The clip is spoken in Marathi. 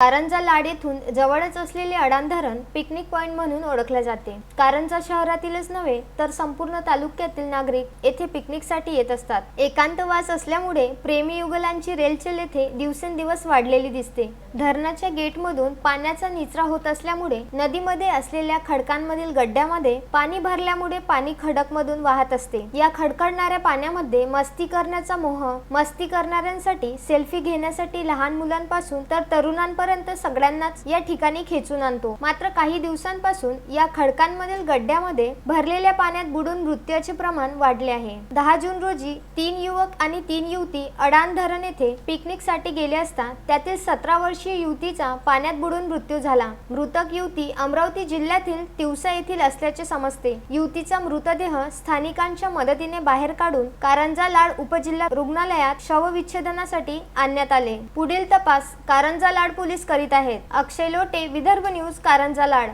कारंजा लाड येथून जवळच असलेले अडाण धरण पिकनिक पॉइंट म्हणून ओळखले जाते. कारंजा शहरातीलच नव्हे तर संपूर्ण तालुक्यातील नागरिक येथे पिकनिकसाठी येत असतात. एकांतवास असल्यामुळे प्रेमी युगलांची रेलचेल येथे दिवसेंदिवस वाढलेली दिसते. धरणाच्या गेटमधून पाण्याचा निचरा होत असल्यामुळे नदीमध्ये असलेल्या खडकांमधील गड्ड्यामध्ये पाणी भरल्यामुळे पाणी खडकमधून वाहत असते. या खडखडणाऱ्या पाण्यामध्ये मस्ती करण्याचा मोह मस्ती करणाऱ्यांसाठी सेल्फी घेण्यासाठी लहान मुलांपासून तर तरुणांपर्यंत सगळ्यांनाच या ठिकाणी खेचून आणतो. मात्र काही दिवसांपासून या खडकांमधील गड्ड्यामध्ये भरलेल्या पाण्यात बुडून मृत्यूचे प्रमाण वाढले आहे. दहा जून रोजी तीन युवक आणि तीन युवती अडाण धरण येथे पिकनिकसाठी गेले असता त्यातील सतरा वर्षीय युवतीचा पाण्यात बुडून मृत्यू झाला. मृतक युवती अमरावती जिल्ह्यातील तिवसा येथील असल्याचे समजते. युवतीचा मृतदेह स्थानिकांच्या मदतीने बाहेर काढून कारंजा लाड उपजिल्हा रुग्णालयात शवविच्छेदनासाठी आणण्यात आले. पुढील तपास कारंजा लाड पोलीस करीत आहेत. अक्षय लोटे विदर्भ न्यूज कारंजा लाड.